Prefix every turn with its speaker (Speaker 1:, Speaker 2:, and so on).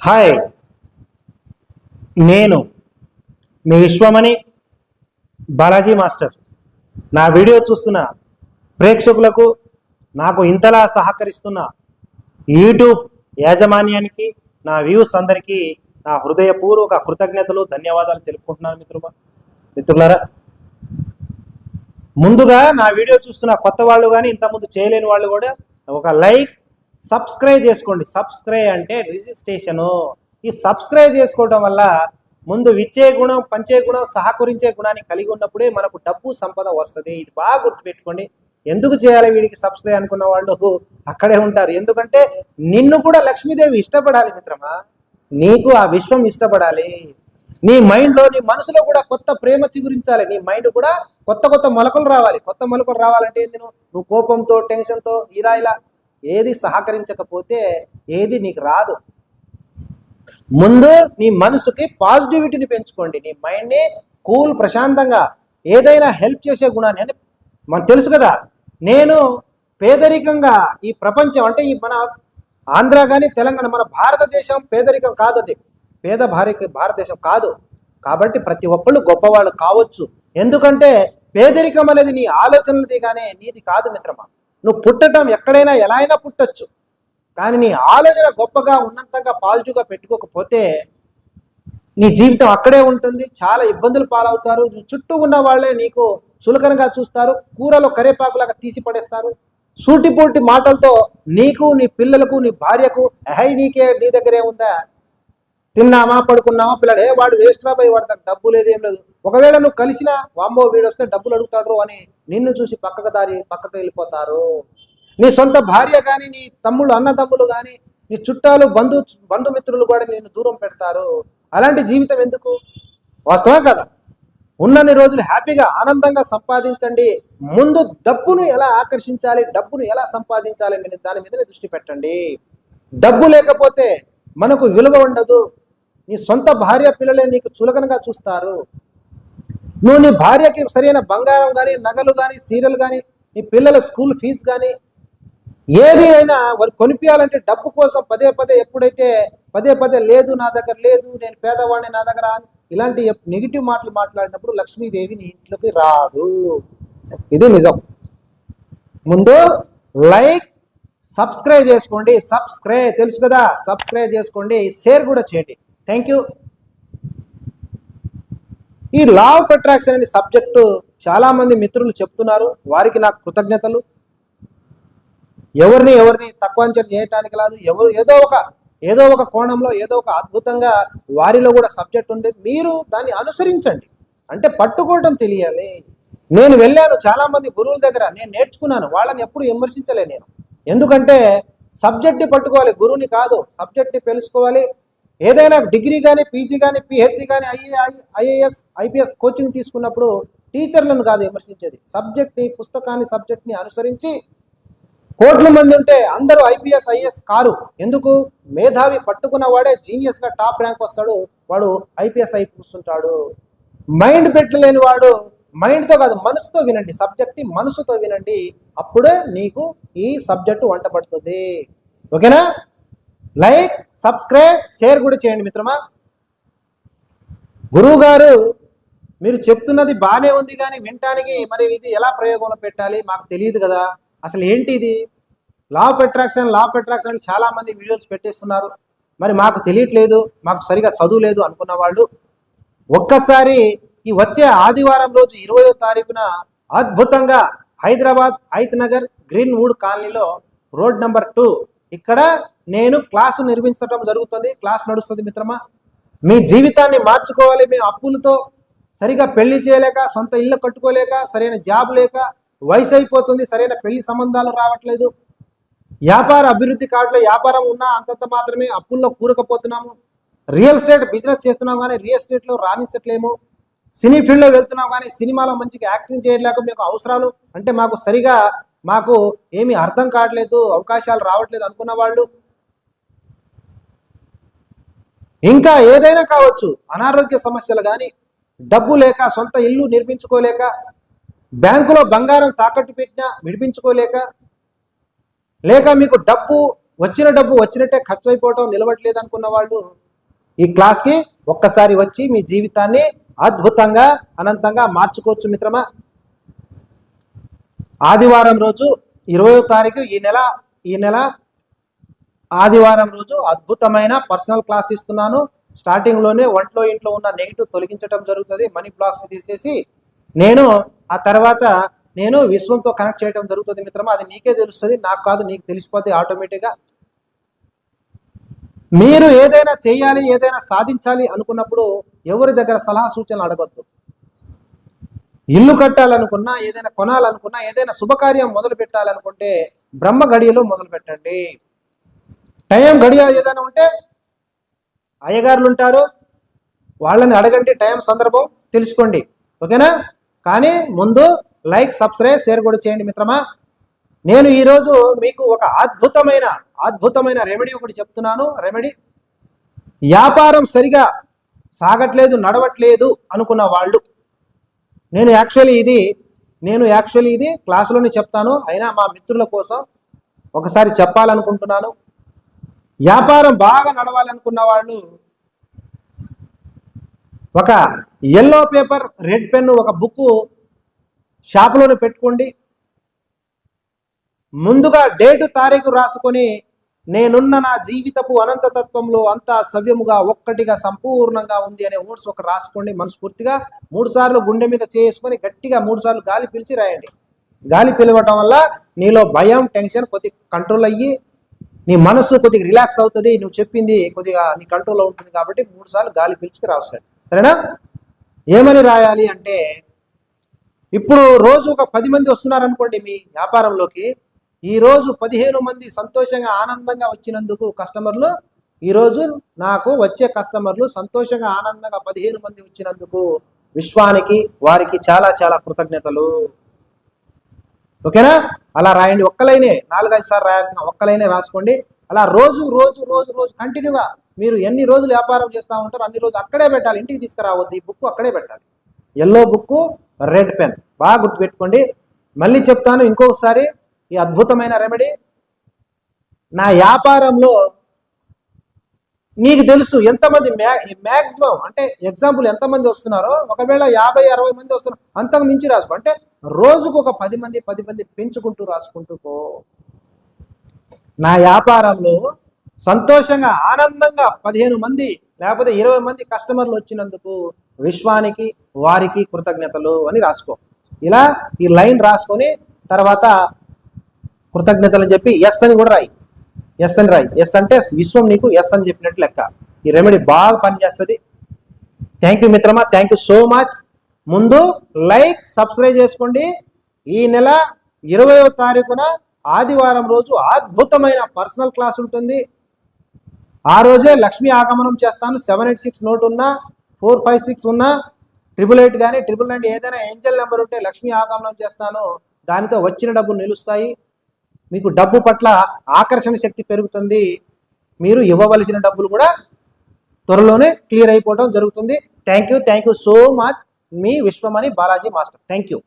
Speaker 1: Hi. నేను మీ Vishwamani Balaji master. నా వీడియో చూస్తున్న ప్రేక్షకులకు నాకు ఇంతలా సహకరిస్తున్న యూట్యూబ్ యాజమాన్యానికి నా వ్యూస్ అందరికీ నా హృదయపూర్వక కృతజ్ఞతలు ధన్యవాదాలు తెలుపుకుంటున్నాను మిత్రుమా మిత్రులారా. ముందుగా నా వీడియో చూస్తున్న కొత్త వాళ్ళు కానీ ఇంతకుముందు చేయలేని వాళ్ళు కూడా ఒక లైక్ సబ్స్క్రైబ్ చేసుకోండి. సబ్స్క్రైబ్ అంటే రిజిస్ట్రేషను. ఈ సబ్స్క్రైబ్ చేసుకోవడం వల్ల ముందు విచ్చే గుణం పంచే గుణం సహకరించే గుణాన్ని కలిగి ఉన్నప్పుడే మనకు డబ్బు సంపద వస్తుంది. ఇది బాగా గుర్తుపెట్టుకోండి. ఎందుకు చేయాలి వీడికి సబ్స్క్రైబ్ అనుకున్న వాళ్ళు? అక్కడే ఉంటారు. ఎందుకంటే నిన్ను కూడా లక్ష్మీదేవి ఇష్టపడాలి మిత్రమా? నీకు ఆ విశ్వం ఇష్టపడాలి. నీ మైండ్లో నీ మనసులో కూడా కొత్త ప్రేమ చిగురించాలి. నీ మైండ్ కూడా కొత్త కొత్త మొలకలు రావాలి. కొత్త మొలకలు రావాలంటే ఏంది నువ్వు? నువ్వు కోపంతో టెన్షన్తో ఇలా ఇలా ఏది సహకరించకపోతే ఏది నీకు రాదు. ముందు నీ మనసుకి పాజిటివిటీని పెంచుకోండి. నీ మైండ్ని కూల్ ప్రశాంతంగా ఏదైనా హెల్ప్ చేసే గుణాన్ని అంటే మనకు తెలుసు కదా నేను పేదరికంగా ఈ ప్రపంచం అంటే ఈ మన ఆంధ్ర కానీ తెలంగాణ మన భారతదేశం పేదరికం కాదు అది పేద భారత భారతదేశం కాదు. కాబట్టి ప్రతి ఒక్కళ్ళు గొప్పవాళ్ళు కావచ్చు. ఎందుకంటే పేదరికం అనేది నీ ఆలోచనలది కానీ నీది కాదు మిత్రమా. నువ్వు పుట్టడం ఎక్కడైనా ఎలా అయినా పుట్టచ్చు. కానీ నీ ఆలోచన గొప్పగా ఉన్నంతగా పాజిటివ్గా పెట్టుకోకపోతే నీ జీవితం అక్కడే ఉంటుంది. చాలా ఇబ్బందులు పాలవుతారు. చుట్టూ ఉన్న వాళ్ళే నీకు చులకనగా చూస్తారు. కూరలో కరేపాకులాగా తీసి పడేస్తారు. సూటిపోటి మాటలతో నీకు నీ పిల్లలకు నీ భార్యకు హై నీకే నీ దగ్గరే ఉందా? తిన్నామా? పడుకున్నామా? పిల్లడే వాడు వేస్ట్ రా పోయి వాడు డబ్బు లేదు ఏం లేదు. ఒకవేళ నువ్వు కలిసిన వాంబో వీడు వస్తే డబ్బులు అడుగుతాడు అని నిన్ను చూసి పక్కకు దారి పక్కకు వెళ్ళిపోతారు. నీ సొంత భార్య కానీ నీ తమ్ముళ్ళు అన్నదమ్ములు కానీ నీ చుట్టాలు బంధు బంధుమిత్రులు కూడా నిన్ను దూరం పెడతారు. అలాంటి జీవితం ఎందుకు? వాస్తవం కదా. ఉన్నన్ని రోజులు హ్యాపీగా ఆనందంగా సంపాదించండి. ముందు డబ్బును ఎలా ఆకర్షించాలి డబ్బును ఎలా సంపాదించాలి మీరు దాని మీదనే దృష్టి పెట్టండి. డబ్బు లేకపోతే మనకు విలువ ఉండదు. నీ సొంత భార్య పిల్లలే నీకు చులకనగా చూస్తారు. నువ్వు నీ భార్యకి సరైన బంగారం కానీ నగలు కానీ సీరియల్ కానీ నీ పిల్లల స్కూల్ ఫీజు కానీ ఏది అయినా వారు కొనిపించాలంటే డబ్బు కోసం పదే పదే ఎప్పుడైతే పదే పదే లేదు నా దగ్గర లేదు నేను పేదవాడిని నా దగ్గర ఇలాంటి నెగిటివ్ మాటలు మాట్లాడినప్పుడు లక్ష్మీదేవి నీ ఇంట్లోకి రాదు. ఇది నిజం. ముందు లైక్ సబ్స్క్రైబ్ చేసుకోండి. సబ్స్క్రైబ్ తెలుసు కదా? సబ్స్క్రైబ్ చేసుకోండి. షేర్ కూడా చేయండి. థ్యాంక్ యూ ఈ లా ఆఫ్ అట్రాక్షన్ అనే సబ్జెక్టు చాలామంది మిత్రులు చెప్తున్నారు. వారికి నాకు కృతజ్ఞతలు. ఎవరిని ఎవరిని తక్కువ అంచనా చేయటానికి కాదు ఎవరు ఏదో ఒక ఏదో ఒక కోణంలో ఏదో ఒక అద్భుతంగా వారిలో కూడా సబ్జెక్ట్ ఉండేది మీరు దాన్ని అనుసరించండి. అంటే పట్టుకోవటం తెలియాలి. నేను వెళ్ళాను చాలా మంది గురువుల దగ్గర నేను నేర్చుకున్నాను. వాళ్ళని ఎప్పుడు విమర్శించలే నేను. ఎందుకంటే సబ్జెక్ట్ని పట్టుకోవాలి గురువుని కాదు. సబ్జెక్ట్ని తెలుసుకోవాలి. ఏదైనా డిగ్రీ కానీ పీజీ కానీ పిహెచ్డి కానీ ఐఏ ఐఏఎస్ ఐపీఎస్ కోచింగ్ తీసుకున్నప్పుడు టీచర్లను కాదు విమర్శించేది. సబ్జెక్ట్ని పుస్తకాన్ని సబ్జెక్ట్ని అనుసరించి కోట్ల మంది ఉంటే అందరూ ఐపీఎస్ ఐఏఎస్ కారు. ఎందుకు? మేధావి పట్టుకున్న వాడే జీనియస్గా టాప్ ర్యాంక్ వస్తాడు. వాడు ఐపీఎస్ అయి కూర్చుంటాడు. మైండ్ పెట్టలేని వాడు మైండ్తో కాదు మనసుతో వినండి. సబ్జెక్ట్ని మనసుతో వినండి. అప్పుడే నీకు ఈ సబ్జెక్టు వంట పడుతుంది. ఓకేనా? లైక్ సబ్స్క్రైబ్ షేర్ కూడా చేయండి మిత్రమా. గురువు గారు మీరు చెప్తున్నది బాగానే ఉంది కానీ వినటానికి మరి ఇది ఎలా ప్రయోగంలో పెట్టాలి మాకు తెలియదు కదా. అసలు ఏంటి ఇది? Law of attraction law of attraction అని చాలా మంది వీడియోస్ పెట్టేస్తున్నారు. మరి మాకు తెలియట్లేదు మాకు సరిగా చదువు లేదు అనుకున్న వాళ్ళు. ఒక్కసారి ఈ వచ్చే ఆదివారం రోజు ఇరవయో తారీఖున అద్భుతంగా హైదరాబాద్ హైత్ నగర్ గ్రీన్ వుడ్ కాలనీలో రోడ్ నెంబర్ టూ. ఇక్కడ నేను క్లాసు నిర్మించడం జరుగుతుంది క్లాస్ నడుస్తుంది మిత్రమా. మీ జీవితాన్ని మార్చుకోవాలి మీ అప్పులతో. సరిగా పెళ్ళి చేయలేక సొంత ఇల్లు కట్టుకోలేక సరైన జాబ్ లేక వయసు అయిపోతుంది సరైన పెళ్ళి సంబంధాలు రావట్లేదు. వ్యాపార అభివృద్ధి కావట్లేదు వ్యాపారం ఉన్నా అంతంత మాత్రమే అప్పుల్లో కూరకపోతున్నాము. రియల్ ఎస్టేట్ బిజినెస్ చేస్తున్నాం కానీ రియల్ ఎస్టేట్లో రాణించట్లేము. సినీ ఫీల్డ్లో వెళ్తున్నాం కానీ సినిమాలో మంచిగా యాక్టింగ్ చేయలేక మీకు అవసరాలు అంటే మాకు సరిగా మాకు ఏమీ అర్థం కావట్లేదు అవకాశాలు రావట్లేదు అనుకున్న వాళ్ళు. ఇంకా ఏదైనా కావచ్చు అనారోగ్య సమస్యలు కానీ డబ్బు లేక సొంత ఇల్లు నిర్మించుకోలేక బ్యాంకులో బంగారం తాకట్టు పెట్టినా విడిపించుకోలేక లేక మీకు డబ్బు వచ్చిన డబ్బు వచ్చినట్టే ఖర్చు అయిపోవటం నిలవట్లేదు అనుకున్న వాళ్ళు ఈ క్లాస్కి ఒక్కసారి వచ్చి మీ జీవితాన్ని అద్భుతంగా అనంతంగా మార్చుకోవచ్చు మిత్రమా? ఆదివారం రోజు ఇరవయో తారీఖు ఈ నెల ఈ నెల ఆదివారం రోజు అద్భుతమైన పర్సనల్ క్లాస్ ఇస్తున్నాను. స్టార్టింగ్లోనే ఒంట్లో ఇంట్లో ఉన్న నెగిటివ్ తొలగించడం జరుగుతుంది. మనీ బ్లాక్స్ తీసేసి నేను ఆ తర్వాత నేను విశ్వంతో కనెక్ట్ చేయడం జరుగుతుంది మిత్రమా. అది నీకే తెలుస్తుంది. నాకు కాదు నీకు తెలిసిపోతే ఆటోమేటిక్గా మీరు ఏదైనా చేయాలి ఏదైనా సాధించాలి అనుకున్నప్పుడు ఎవరి దగ్గర సలహా సూచనలు అడగొద్దు. ఇల్లు కట్టాలనుకున్నా ఏదైనా కొనాలనుకున్నా ఏదైనా శుభకార్యం మొదలు పెట్టాలనుకుంటే బ్రహ్మ గడియలో మొదలు పెట్టండి టైం గడియ ఏదైనా ఉంటే అయ్యగారులు ఉంటారు వాళ్ళని అడగండి టైం సందర్భం తెలుసుకోండి. ఓకేనా? కానీ ముందు లైక్ సబ్స్క్రైబ్ షేర్ కూడా చేయండి మిత్రమా. నేను ఈరోజు మీకు ఒక అద్భుతమైన అద్భుతమైన రెమెడీ ఒకటి చెప్తున్నాను. రెమెడీ వ్యాపారం సరిగా సాగట్లేదు నడవట్లేదు అనుకున్న వాళ్ళు. నేను యాక్చువల్లీ ఇది నేను యాక్చువల్లీ ఇది క్లాసులోనే చెప్తాను. అయినా మా మిత్రుల కోసం ఒకసారి చెప్పాలనుకుంటున్నాను. వ్యాపారం బాగా నడవాలనుకున్న వాళ్ళు ఒక ఎల్లో పేపర్ రెడ్ పెన్ ఒక బుక్ షాపులోనే పెట్టుకోండి. ముందుగా డేటు తారీఖు రాసుకొని నేనున్న నా జీవితపు అనంతతత్వంలో అంతా సవ్యముగా ఒక్కటిగా సంపూర్ణంగా ఉంది అనే ఓట్స్ ఒక రాసుకోండి మనస్ఫూర్తిగా. మూడు సార్లు గుండె మీద చేసుకొని గట్టిగా మూడు సార్లు గాలి పిలిచి రాయండి. గాలి పిలవటం వల్ల నీలో భయం టెన్షన్ కొద్ది కంట్రోల్ అయ్యి నీ మనసు కొద్దిగా రిలాక్స్ అవుతుంది నువ్వు చెప్పింది కొద్దిగా నీ కంట్రోల్లో ఉంటుంది కాబట్టి మూడు సార్లు గాలి పిలిచి రాసుకోండి సరేనా? ఏమని రాయాలి అంటే ఇప్పుడు రోజు ఒక పది మంది వస్తున్నారు అనుకోండి మీ వ్యాపారంలోకి ఈ రోజు పదిహేను మంది సంతోషంగా ఆనందంగా వచ్చినందుకు కస్టమర్లు ఈరోజు నాకు వచ్చే కస్టమర్లు సంతోషంగా ఆనందంగా పదిహేను మంది వచ్చినందుకు విశ్వానికి వారికి చాలా చాలా కృతజ్ఞతలు. ఓకేనా? అలా రాయండి. ఒక్కలైనే నాలుగైదు సార్లు రాయాల్సిన ఒక్కలైనే రాసుకోండి. అలా రోజు రోజు రోజు రోజు కంటిన్యూగా మీరు ఎన్ని రోజులు వ్యాపారం చేస్తూ ఉంటారో అన్ని రోజులు అక్కడే పెట్టాలి. ఇంటికి తీసుకురావద్దు. ఈ బుక్ అక్కడే పెట్టాలి. ఎల్లో బుక్ రెడ్ పెన్ బాగా గుర్తుపెట్టుకోండి. మళ్ళీ చెప్తాను ఇంకొకసారి ఈ అద్భుతమైన రెమెడీ. నా వ్యాపారంలో నీకు తెలుసు ఎంతమంది మ్యాక్సిమం అంటే ఎగ్జాంపుల్ ఎంతమంది వస్తున్నారో ఒకవేళ యాభై అరవై మంది వస్తున్నారు అంతకు మించి రాసుకో. అంటే రోజుకు ఒక పది మంది పది మంది పెంచుకుంటూ రాసుకుంటూ పో. నా వ్యాపారంలో సంతోషంగా ఆనందంగా పదిహేను మంది లేకపోతే ఇరవై మంది కస్టమర్లు వచ్చినందుకు విశ్వానికి వారికి కృతజ్ఞతలు అని రాసుకో. ఇలా ఈ లైన్ రాసుకొని తర్వాత కృతజ్ఞతలు చెప్పి ఎస్ అని కూడా రాయి. ఎస్ అని రాయి ఎస్ అంటే విశ్వం నీకు ఎస్ అని చెప్పినట్టు లెక్క. ఈ రెమెడీ బాగా పనిచేస్తుంది. థ్యాంక్ యూ మిత్రమా. థ్యాంక్ యూ సో మచ్ ముందు లైక్ సబ్స్క్రైబ్ చేసుకోండి. ఈ నెల ఇరవయో తారీఖున ఆదివారం రోజు అద్భుతమైన పర్సనల్ క్లాస్ ఉంటుంది. ఆ రోజే లక్ష్మీ ఆగమనం చేస్తాను. సెవెన్ ఎయిట్ సిక్స్ నోట్ ఉన్నా ఫోర్ ఫైవ్ సిక్స్ ఉన్నా ట్రిపుల్ ఎయిట్ కానీ ట్రిపుల్ నైన్ ఏదైనా ఏంజల్ నెంబర్ ఉంటే లక్ష్మీ ఆగమనం చేస్తాను. దానితో వచ్చిన డబ్బులు నిలుస్తాయి. మీకు డబ్బు పట్ల ఆకర్షణ శక్తి పెరుగుతుంది. మీరు ఇవ్వవలసిన డబ్బులు కూడా త్వరలోనే క్లియర్ అయిపోవడం జరుగుతుంది. Thank you thank you so much me Vishwamani Balaji master. Thank you